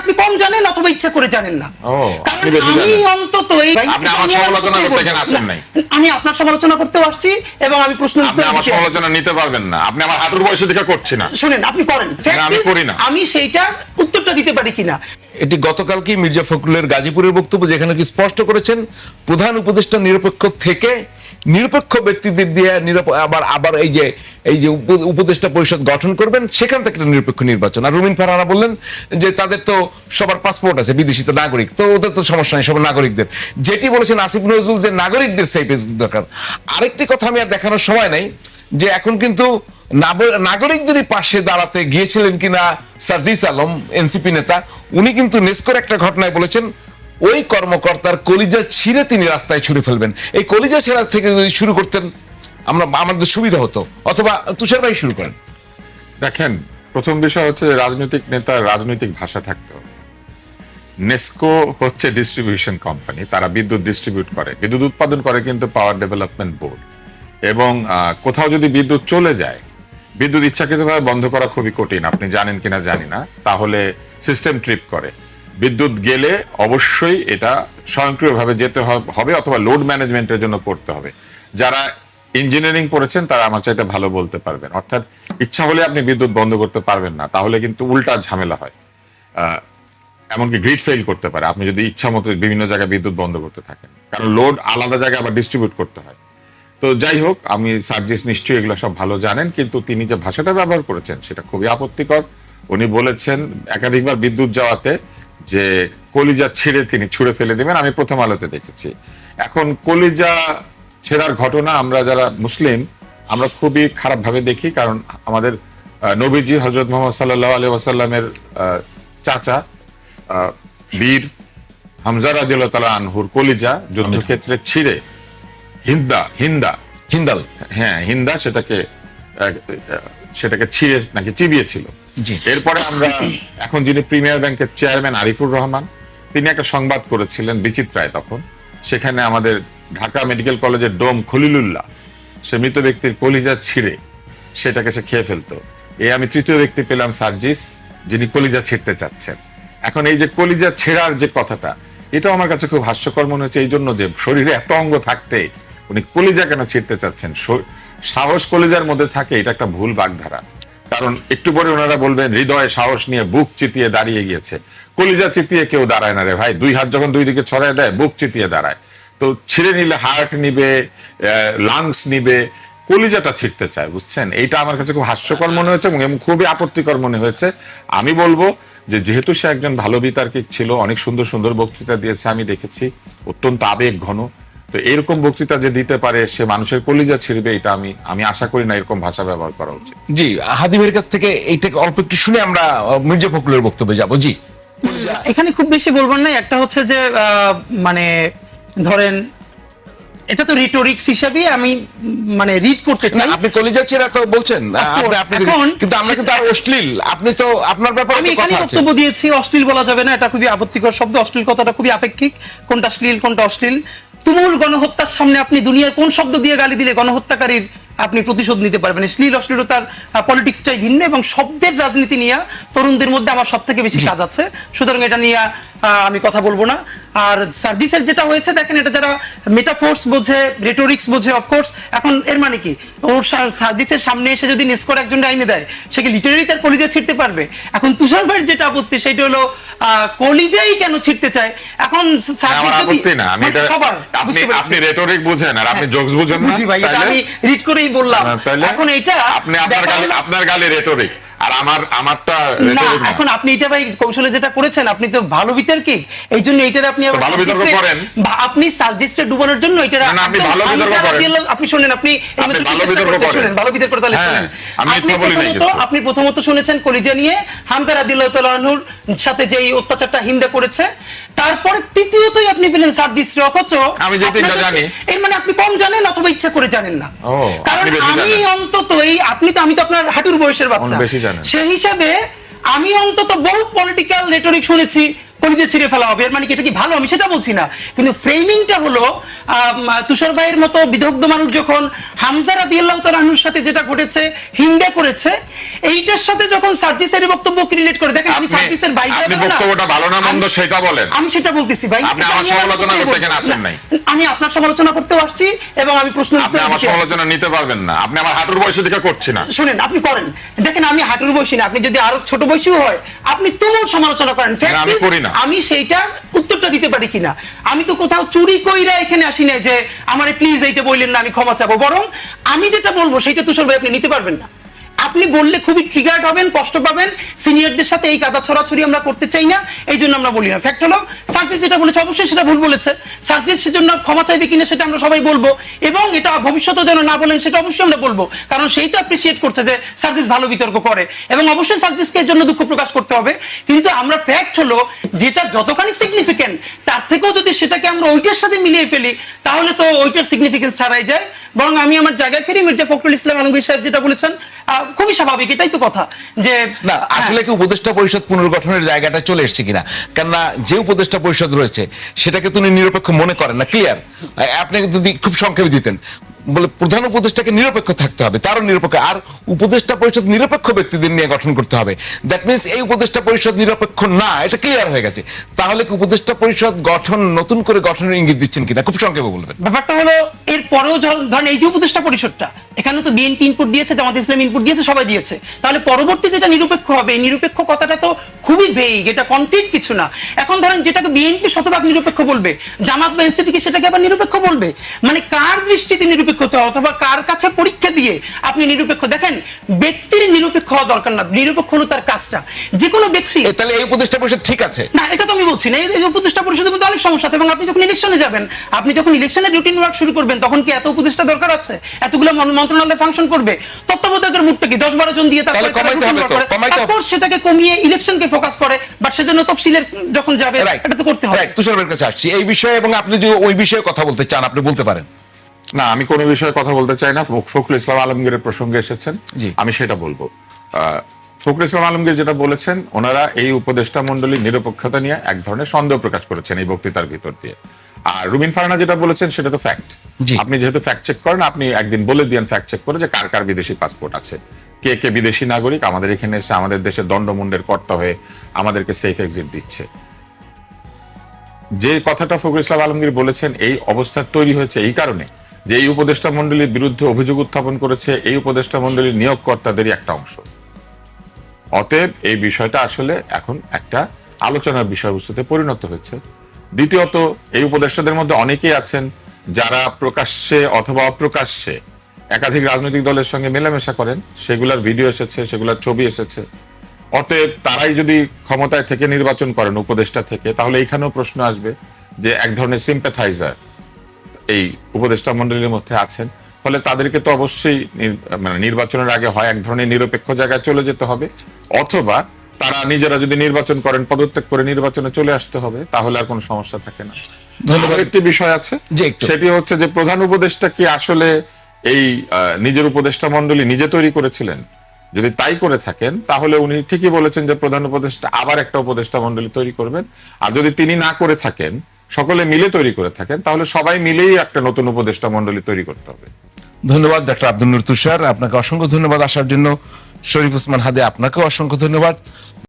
আপনি কম জানেন অথবা ইচ্ছা করে জানেন না। আমি অন্তত আমি আপনার সমালোচনা করতেও আসছি এবং আমি প্রশ্ন আমার সমালোচনা নিতে পারবেন না। আপনি আমার হাঁটুর বয়সে দেখা করছি না। শুনেন আপনি করেন। আমি সেইটা করি না। আমি সেইটার উত্তরটা দিতে পারি কিনা। এটি গতকালকে মির্জা ফখরুলের গাজীপুরের বক্তব্য যেখানে কি স্পষ্ট করেছেন, প্রধান উপদেষ্টা নিরপেক্ষ থেকে নিরপেক্ষ ব্যক্তিদের দিয়ে আবার আবার এই যে এই যে উপদেষ্টা পরিষদ গঠন করবেন, সেখান থেকে একটা নিরপেক্ষ নির্বাচন। আর রুমিন ফারহানা বললেন যে তাদের তো সবার পাসপোর্ট আছে, বিদেশি তো নাগরিক। তো ওদের তো সমস্যা নেই, সবার নাগরিকদের। যেটি বলেছেন আসিফ নজরুল যে নাগরিকদের সেফ দরকার। আরেকটি কথা আমি আর দেখানোর সময় নাই, যে এখন কিন্তু নাগরিকদেরই পাশে দাঁড়াতে গিয়েছিলেন কিনা সার্জিস আলম, এনসিপি নেতা, উনি কিন্তু নেস্কোর একটা ঘটনায় বলেছেন, ওই কর্মকর্তার কলিজা ছিঁড়ে তিনি রাস্তায় ছুড়ে ফেলবেন। এই কলিজা ছেঁড়া থেকে যদি শুরু করতেন, আমরা আমাদের সুবিধা হতো। অথবা তুষার ভাই শুরু করেন। দেখেন, প্রথম বিষয় হচ্ছে রাজনৈতিক নেতার রাজনৈতিক ভাষা থাকতে নেস্কো হচ্ছে ডিস্ট্রিবিউশন কোম্পানি তারা বিদ্যুৎ ডিস্ট্রিবিউট করে। বিদ্যুৎ উৎপাদন করে কিন্তু পাওয়ার ডেভেলপমেন্ট বোর্ড এবং কোথাও যদি বিদ্যুৎ চলে যায় বিদ্যুৎ ইচ্ছাকৃতভাবে বন্ধ করা খুবই কঠিন, আপনি জানেন কিনা জানি না। তাহলে সিস্টেম ট্রিপ করে। বিদ্যুৎ গেলে অবশ্যই এটা স্বয়ংক্রিয়ভাবে যেতে হবে অথবা লোড ম্যানেজমেন্টের জন্য করতে হবে। যারা ইঞ্জিনিয়ারিং পড়েছেন, তারা আমার চাইতে ভালো বলতে পারবেন। অর্থাৎ ইচ্ছা হলে আপনি বিদ্যুৎ বন্ধ করতে পারবেন না, তাহলে কিন্তু উল্টা ঝামেলা হয়। এমনকি গ্রিড ফেল করতে পারে। আপনি যদি ইচ্ছা মতো বিভিন্ন জায়গায় বিদ্যুৎ বন্ধ করতে থাকেন। কারণ লোড আলাদা জায়গায় আবার ডিস্ট্রিবিউট করতে হয়। তো যাই হোক আমি সার্জিস নিশ্চয়ই এগুলো সব ভালো জানেন কিন্তু তিনি যে ভাষাটা ব্যবহার করেছেন সেটা খুবই আপত্তিকর। উনি বলেছেন একাধিকবার বিদ্যুৎ যাওয়াতে যে কলিজা ছিঁড়ে তিনি ছুঁড়ে ফেলে দেবেন আমি প্রথম আলোতে দেখেছি। এখন কলিজা ছেঁড়ার ঘটনা আমরা যারা মুসলিম আমরা খুবই খারাপ ভাবে দেখি কারণ আমাদের নবীজি হজরত মোহাম্মদ সাল্লাহ আলী ওয়াসাল্লামের চাচা বীর হামজা রাদিয়াল্লাহু তাআলা আনহুর কলিজা যুদ্ধক্ষেত্রে ছিঁড়ে হিন্দা হিন্দা হিন্দাল। হ্যাঁ হিন্দা সেটাকে সেটাকে ছিঁড়ে নাকি চিবিয়েছিল। এরপরে আমরা এখন যিনি প্রিমিয়ার ব্যাংকের চেয়ারম্যান আরিফুর রহমান তিনি একটা সংবাদ করেছিলেন বিচিত্রায় তখন। সেখানে আমাদের ঢাকা মেডিকেল কলেজের ডোম খলিলুল্লাহ সে মৃত ব্যক্তির কলিজা ছিঁড়ে সেটাকে সে খেয়ে ফেলতো। এই আমি তৃতীয় ব্যক্তি পেলাম সার্জিস যিনি কলিজা ছিঁড়তে চাচ্ছেন। এখন এই যে কলিজা ছেঁড়ার যে কথাটা এটাও আমার কাছে খুব হাস্যকর মনে হচ্ছে এই জন্য যে শরীরে এত অঙ্গ থাকতে উনি কলিজা কেন ছিঁড়তে চাচ্ছেন? সাহস কলিজার মধ্যে থাকে, এটা একটা ভুল বাগধারা। কারণ একটু পরে ওনারা বলবেন, হৃদয়ে সাহস নিয়ে বুক চিতিয়ে দাঁড়িয়ে গিয়েছে। কলিজা চিতিয়ে কেউ দাঁড়ায় না রে ভাই, দুই হাত যখন দুই দিকে ছড়ায় দেয়, বুক চিতিয়ে দাঁড়ায়। তো ছিঁড়ে নিলে হার্ট নিবে লাংস নিবে, কলিজাটা ছিঁড়তে চায়, বুঝছেন? এইটা আমার কাছে খুব হাস্যকর মনে হয়েছে এবং খুবই আপত্তিকর মনে হয়েছে। আমি বলব যে যেহেতু সে একজন ভালো বিতার্কিক ছিল, অনেক সুন্দর সুন্দর বক্তৃতা দিয়েছে, আমি দেখেছি। অত্যন্ত আবেগ ঘন তো এরকম বক্তৃতা যে দিতে পারে সে মানুষের কলিজা ছিঁড়বে এটা আমি আমি আশা করি না এরকম ভাষা ব্যবহার করা উচিত। জি হাদিমের কাছ থেকে এইটাকে অল্প একটু শুনে আমরা মির্জা ফখরুলের বক্তব্যে যাব। জি। এখানে খুব বেশি বলবেন নাই একটা হচ্ছে যে আহ, মানে ধরেন এটা তো রিটোরিক্স হিসাবে আমি মানে রিড করতে চাই। আপনি কলিজা ছেঁড়া তো বলছেন। আপনি কিন্তু আমরা কিন্তু আর অশ্লীল। আপনি তো আপনার ব্যাপারে আমি এখানে বক্তব্য দিয়েছি অশ্লীল বলা যাবে না এটা খুবই আপত্তিকর শব্দ। অশ্লীল কথাটা খুবই আপেক্ষিক কোনটা শ্লীল কোনটা অশ্লীল। তুমুল গণহত্যার সামনে আপনি দুনিয়ার কোন শব্দ দিয়ে গালি দিলে গণহত্যাকারীর আপনি প্রতিশোধ নিতে পারবেন। শ্লীল অশ্লীলতার পলিটিক্সটাই ভিন্ন এবং শব্দের রাজনীতি নিয়ে তরুণদের মধ্যে আমার সব থেকে বেশি কাজ আছে। সুতরাং এটা নিয়ে আমি কথা বলব না। আর সার্জিসের যেটা হয়েছে দেখেন এটা যারা মেটাফোর্স বোঝে রেটোরিক্স বোঝে অফকোর্স এখন এর মানে কি? ওর সার্জিসের সামনে এসে যদি নেস্কোর একজন আইনে দেয় সে কি লিটারেলি তার কলিজা ছিঁড়তে পারবে? এখন তুষার ভাইয়ের যেটা আপত্তি সেটা হলো কলিজাই কেন ছিটতে চায়? এখন না আমি আপনি। আপনি রেটরিক বুঝেন আর আপনি জোকস বুঝেন না বুঝি ভাই আমি রিড করেই বললাম। না, এখন এটা আপনি আপনার গালে আপনার গালে রেটরিক আর আমার আমারটা না এখন আপনি এটা ভাই কৌশলে যেটা করেছেন আপনি তো ভালো বিতর্কিক এই জন্য এটার আপনি ভালো বিতর্ক করেন। আপনি সার্জিস্টে ডুবানোর জন্য আপনি ভালো বিতর্ক করেন। আপনি শুনেন আপনি ভালো বিতর্ক করেন। ভালো বিতর্ক তাহলে হ্যাঁ, শুনেন আপনি প্রথমত আপনি প্রথমত শুনেছেন কলিজা নিয়ে হামজা রাদিয়াল্লাহু তাআলা সাথে যে অত্যাচারটা হিন্দা করেছে তারপরে তৃতীয়তই আপনি পেলেন সার্জিসরে অথচ আমি যে তিনটা আপনার জানি। এর মানে আপনি কম জানেন অথবা ইচ্ছা করে জানেন না। কারণ আমি অন্তত এই আপনি তো আমি তো আপনার হাঁটুর বয়সের বাচ্চা। সেই হিসাবে আমি অন্তত বহু পলিটিক্যাল রেটরিক শুনেছি কলিজে ছিঁড়ে ফেলা হবে। এর মানে কি এটা কি ভালো? আমি সেটা বলছি না। কিন্তু ফ্রেমিংটা হলো তুষার ভাইয়ের মতো বিদগ্ধ মানুষ যখন হামজা রাদিয়াল্লাহু সাথে যেটা ঘটেছে হিন্দে করেছে এইটার সাথে যখন সার্জিসের বক্তব্যকে রিলেট করে দেখেন আমি সার্জিসের বাইরে আপনি বক্তব্যটা ভালো না মন্দ সেটা বলেন। আমি সেটা বলতেছি ভাই। আপনি আমার সমালোচনা করতে। এখানে আসেন নাই। আমি আপনার সমালোচনা করতেও আসছি এবং আমি প্রশ্ন আপনি আমার সমালোচনা নিতে পারবেন না। আপনি আমার হাঁটুর বয়সে দিকে করছি না। শুনেন আপনি করেন। দেখেন আমি হাঁটুর বয়সী না। আপনি যদি আরও ছোট বয়সীও হয় আপনি তুমুল সমালোচনা করেন। আমি করি না। আমি সেইটা উত্তরটা দিতে পারি কিনা। আমি তো কোথাও চুরি কইরা এখানে আসি না যে আমারে প্লিজ এইটা বললেন না আমি ক্ষমা চাবো। বরং আমি যেটা বলব সেইটা তুষার ভাই আপনি নিতে পারবেন না। আপনি বললে খুবই ট্রিগার্ড হবেন কষ্ট পাবেন। সিনিয়রদের সাথে এই কাদা ছড়াছড়ি আমরা করতে চাই না এই জন্য আমরা বলি না। ফ্যাক্ট হলো সার্জিস যেটা বলেছে অবশ্যই সেটা ভুল বলেছে। সার্জিস সেজন্য ক্ষমা চাইবে কিনা সেটা আমরা সবাই বলব। এবং এটা ভবিষ্যতে যেন না বলেন সেটা অবশ্যই আমরা বলব। কারণ সেই তো অ্যাপ্রিসিয়েট করছে যে সার্জিস ভালো বিতর্ক করে। এবং অবশ্যই সার্জিসকে এর জন্য দুঃখ প্রকাশ করতে হবে। কিন্তু আমরা ফ্যাক্ট হলো যেটা যতখানি সিগনিফিকেন্ট তার থেকেও যদি সেটাকে আমরা ওইটার সাথে মিলিয়ে ফেলি তাহলে তো ওইটার সিগনিফিকেন্স হারাই যায়। বরং আমি আমার জায়গায় ফিরি মির্জা ফখরুল ইসলাম আলমগীর সাহেব যেটা বলেছেন আহ, খুবই স্বাভাবিক এটাই তো কথা যে না আসলে কি উপদেষ্টা পরিষদ পুনর্গঠনের জায়গাটা চলে এসছে কিনা? কেননা যে উপদেষ্টা পরিষদ রয়েছে সেটাকে তিনি নিরপেক্ষ মনে করেন না ক্লিয়ার আপনি যদি খুব সংক্ষেপে দিতেন বলে প্রধান উপদেষ্টাকে নিরপেক্ষ থাকতে হবে তারও নিরপেক্ষ আর উপদেষ্টা পরিষদ নিরপেক্ষ ব্যক্তিদের নিয়ে গঠন করতে হবে। দ্যাট মিনস এই উপদেষ্টা পরিষদ নিরপেক্ষ না এটা ক্লিয়ার হয়ে গেছে। তাহলে কি উপদেষ্টা পরিষদ গঠন নতুন করে গঠনের ইঙ্গিত দিচ্ছেন কিনা? খুব সংক্ষেপে বলবেন। ব্যাপারটা হলো এর পরেও ধর- ধরেন এই যে উপদেষ্টা পরিষদটা এখানে তো বিএনপি ইনপুট দিয়েছে জামাত ইসলাম ইনপুট দিয়েছে সবাই দিয়েছে। তাহলে পরবর্তী যেটা নিরপেক্ষ হবে এই নিরপেক্ষ কথাটা তো খুবই ভেইগ এটা কমপ্লিট কিছু না। এখন ধরেন যেটাকে বিএনপি শতভাগ নিরপেক্ষ বলবে জামাত বা এনসিপি কে সেটাকে আবার নিরপেক্ষ বলবে? মানে কার দৃষ্টিতে নিরপেক্ষ হতে হয় অথবা কার কাছে পরীক্ষা দিয়ে আপনি নিরপেক্ষ? দেখেন ব্যক্তির নিরপেক্ষ হওয়া দরকার না নিরপেক্ষ হলো তার কাজটা। যে কোনো ব্যক্তি তাহলে এই উপদেষ্টা পরিষদ ঠিক আছে? না এটা তো আমি বলছি না এই এই উপদেষ্টা পরিষদের মধ্যে অনেক সমস্যা আছে এবং আপনি যখন ইলেকশনে যাবেন আপনি যখন ইলেকশনের রুটিন ওয়ার্ক শুরু করবেন তখন কি এত উপদেষ্টা দরকার আছে? এতগুলো মন- মন্ত্রণালয় ফাংশন করবে তত্ত্বাবধায়কের মুখটা কি? দশ বারো জন দিয়ে। তারপর সেটাকে কমিয়ে ইলেকশনকে ফোকাস করে বাট সেজন্য তফসিলের যখন যাবে এটা তো করতে হবে। তুষারের কাছে আসছি। এই বিষয়ে এবং আপনি যদি ওই বিষয়ে কথা বলতে চান আপনি বলতে পারেন। না আমি কোনো বিষয়ে কথা বলতে চাই না। ফখ- ফখরুল ইসলাম আলমগীরের প্রসঙ্গে এসেছেন। জি। আমি সেটা বলব। আহ, ফখরুল ইসলাম আলমগীর যেটা বলেছেন ওনারা এই উপদেষ্টা মন্ডলীর নিরপেক্ষতা নিয়ে এক ধরনের সন্দেহ প্রকাশ করেছেন এই বক্তৃতার ভিতর দিয়ে। আর রুবিন ফারানা যেটা বলেছেন সেটা তো ফ্যাক্ট আপনি যেহেতু ফ্যাক্ট চেক করেন আপনি একদিন বলে দিয়েন ফ্যাক্ট চেক করে যে কার কার বিদেশি পাসপোর্ট আছে। কে কে বিদেশি নাগরিক আমাদের এখানে এসে আমাদের দেশের দণ্ডমুন্ডের কর্তা হয়ে আমাদেরকে সেফ এক্সিট দিচ্ছে। যে কথাটা ফখরুল ইসলাম আলমগীর বলেছেন এই অবস্থা তৈরি হয়েছে এই কারণে যে এই উপদেষ্টা মন্ডলীর বিরুদ্ধে অভিযোগ উত্থাপন করেছে এই উপদেষ্টা মন্ডলীর নিয়োগকর্তাদেরই একটা অংশ। অতএব এই বিষয়টা আসলে এখন একটা আলোচনার বিষয়বস্তুতে পরিণত হয়েছে। দ্বিতীয়ত, এই উপদেষ্টাদের মধ্যে অনেকেই আছেন যারা প্রকাশ্যে অথবা অপ্রকাশ্যে একাধিক রাজনৈতিক দলের সঙ্গে মেলামেশা করেন। সেগুলোর ভিডিও এসেছে, সেগুলোর ছবি এসেছে। অতএব তারাই যদি ক্ষমতায় থেকে নির্বাচন করেন, উপদেষ্টা থেকে, তাহলে এইখানেও প্রশ্ন আসবে যে এক ধরনের সিম্প্যাথাইজার এই উপদেষ্টা মন্ডলীর মধ্যে আছেন। ফলে তাদেরকে তো অবশ্যই মানে নির্বাচনের আগে হয়, এক ধরনের নিরপেক্ষ জায়গায় চলে যেতে হবে। অথবা তারা নিজেরা যদি নির্বাচন করেন পদত্যাগ করে নির্বাচনে চলে আসতে হবে তাহলে আর কোনো সমস্যা থাকে না। ধন্যবাদ। একটি বিষয় আছে সেটি হচ্ছে যে প্রধান উপদেষ্টা কি আসলে এই নিজের উপদেষ্টা মন্ডলী নিজে তৈরি করেছিলেন? যদি তাই করে থাকেন তাহলে উনি ঠিকই বলেছেন যে প্রধান উপদেষ্টা আবার একটা উপদেষ্টা মন্ডলী তৈরি করবেন। আর যদি তিনি না করে থাকেন সকলে মিলে তৈরি করে থাকেন তাহলে সবাই মিলেই একটা নতুন উপদেষ্টা মন্ডলী তৈরি করতে হবে। ধন্যবাদ ডক্টর আব্দুল নূর তুষার। আপনাকে অসংখ্য ধন্যবাদ আসার জন্য। শরীফ ওসমান হাদে আপনাকেও অসংখ্য ধন্যবাদ।